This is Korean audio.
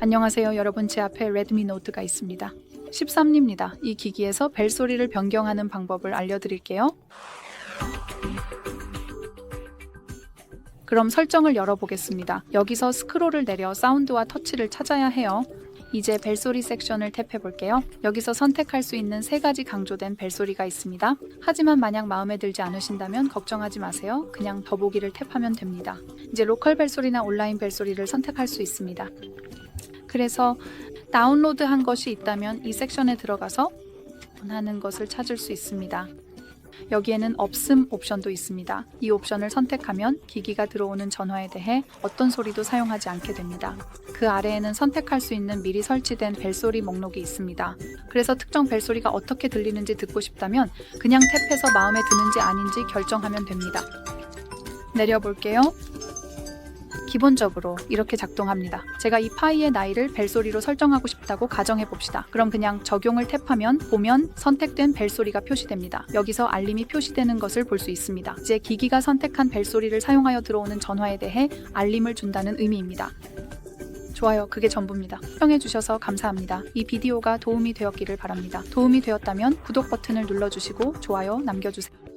안녕하세요 여러분 제 앞에 레드미 노트가 있습니다 13입니다 이 기기에서 벨 소리를 변경하는 방법을 알려드릴게요 그럼 설정을 열어보겠습니다 여기서 스크롤을 내려 사운드와 터치를 찾아야 해요 이제 벨소리 섹션을 탭해 볼게요. 여기서 선택할 수 있는 세 가지 강조된 벨소리가 있습니다. 하지만 만약 마음에 들지 않으신다면 걱정하지 마세요. 그냥 더보기를 탭하면 됩니다. 이제 로컬 벨소리나 온라인 벨소리를 선택할 수 있습니다. 그래서 다운로드한 것이 있다면 이 섹션에 들어가서 원하는 것을 찾을 수 있습니다. 여기에는 없음 옵션도 있습니다. 이 옵션을 선택하면 기기가 들어오는 전화에 대해 어떤 소리도 사용하지 않게 됩니다. 그 아래에는 선택할 수 있는 미리 설치된 벨소리 목록이 있습니다. 그래서 특정 벨소리가 어떻게 들리는지 듣고 싶다면 그냥 탭해서 마음에 드는지 아닌지 결정하면 됩니다. 내려볼게요. 기본적으로 이렇게 작동합니다. 제가 이 파이의 나이를 벨소리로 설정하고 싶다고 가정해 봅시다. 그럼 그냥 적용을 탭하면 보면 선택된 벨소리가 표시됩니다. 여기서 알림이 표시되는 것을 볼 수 있습니다. 이제 기기가 선택한 벨소리를 사용하여 들어오는 전화에 대해 알림을 준다는 의미입니다. 좋아요. 그게 전부입니다. 시청해주셔서 감사합니다. 이 비디오가 도움이 되었기를 바랍니다. 도움이 되었다면 구독 버튼을 눌러주시고 좋아요 남겨주세요.